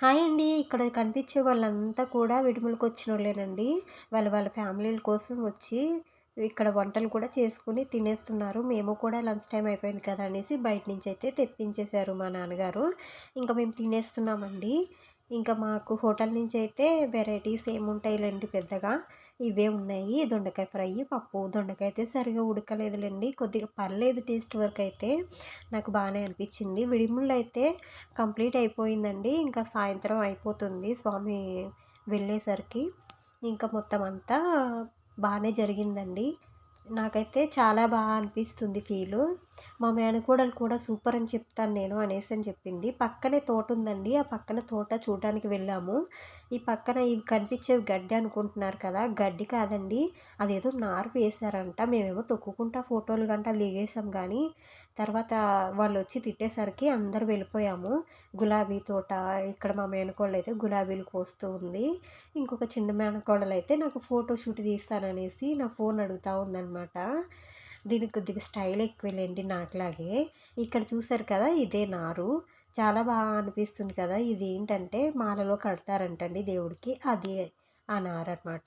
Hi అండి. ఇక్కడ కనిపించే వాళ్ళంతా కూడా విడుమలకు వచ్చిన వాళ్ళేనండి వాళ్ళ వాళ్ళ ఫ్యామిలీల కోసం వచ్చి ఇక్కడ వంటలు కూడా చేసుకుని తినేస్తున్నారు. మేము కూడా లంచ్ టైం అయిపోయింది కదా అనేసి బయట నుంచి అయితే తెప్పించేశారు మా నాన్నగారు. ఇంకా మేము తినేస్తున్నామండి. ఇంకా మాకు హోటల్ నుంచి అయితే వెరైటీస్ ఏముంటాయిలేండి పెద్దగా. ఇవే ఉన్నాయి. దొండకాయ ఫ్రై పప్పు దొండకాయ అయితే సరిగా ఉడకలేదులేండి. కొద్దిగా పర్లేదు టేస్ట్ వరకు అయితే నాకు బాగానే అనిపించింది. విడిముళ్ళు అయితే కంప్లీట్ అయిపోయిందండి. ఇంకా సాయంత్రం అయిపోతుంది స్వామి వెళ్ళేసరికి. ఇంకా మొత్తం అంతా బాగానే జరిగిందండి. నాకైతే చాలా బాగా అనిపిస్తుంది ఫీలు. మా మేనకోడలు కూడా సూపర్ అని చెప్తాను నేను అనేసి అని చెప్పింది. పక్కనే తోట ఉందండి. ఆ పక్కన తోట చూడడానికి వెళ్ళాము. ఈ పక్కన ఇవి కనిపించేవి గడ్డి అనుకుంటున్నారు కదా గడ్డి కాదండి. అదేదో నారు వేశారంట. మేమేమో తొక్కుకుంటా ఫోటోలు గంట దిగేసాం కానీ తర్వాత వాళ్ళు వచ్చి తిట్టేసరికి అందరు వెళ్ళిపోయాము. గులాబీ తోట ఇక్కడ మా మేనకోళ్ళు అయితే గులాబీలు కోస్తూ ఉంది. ఇంకొక చిన్న మేనకోడలు అయితే నాకు ఫోటో షూట్ తీస్తాననేసి నా ఫోన్ అడుగుతూ ఉందన్నమాట. దీనికి కొద్దిగా స్టైల్ ఎక్కువలేండి నాకులాగే. ఇక్కడ చూసారు కదా ఇదే నారు. చాలా బాగా అనిపిస్తుంది కదా ఇది ఏంటంటే మాలలో కడతారంటండి దేవుడికి అది ఆ నారు అనమాట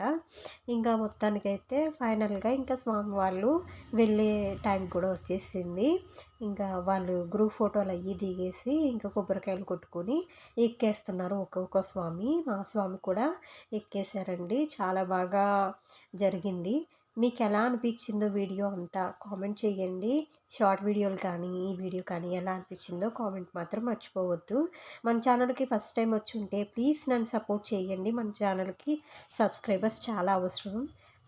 ఇంకా మొత్తానికైతే ఫైనల్గా ఇంకా స్వామి వాళ్ళు వెళ్ళే టైం కూడా వచ్చేసింది. ఇంకా వాళ్ళు గ్రూప్ ఫోటోలు అయ్యి దిగేసి ఇంకా కొబ్బరికాయలు కొట్టుకొని ఎక్కేస్తున్నారు ఒక్కొక్క స్వామి. మా స్వామి కూడా ఎక్కేశారండి. చాలా బాగా జరిగింది. మీకు ఎలా అనిపించిందో వీడియో అంతా కామెంట్ చేయండి. షార్ట్ వీడియోలు కానీ ఈ వీడియో కానీ ఎలా అనిపించిందో కామెంట్ మాత్రం మర్చిపోవద్దు. మన ఛానల్కి ఫస్ట్ టైం వచ్చి ఉంటే ప్లీజ్ నన్ను సపోర్ట్ చేయండి. మన ఛానల్కి సబ్స్క్రైబర్స్ చాలా అవసరం.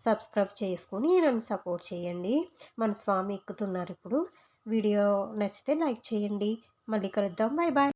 సబ్స్క్రైబ్ చేసుకొని నన్ను సపోర్ట్ చేయండి. మన స్వామి ఎక్కుతున్నారు ఇప్పుడు. వీడియో నచ్చితే లైక్ చేయండి. మళ్ళీ కలుద్దాం. Bye bye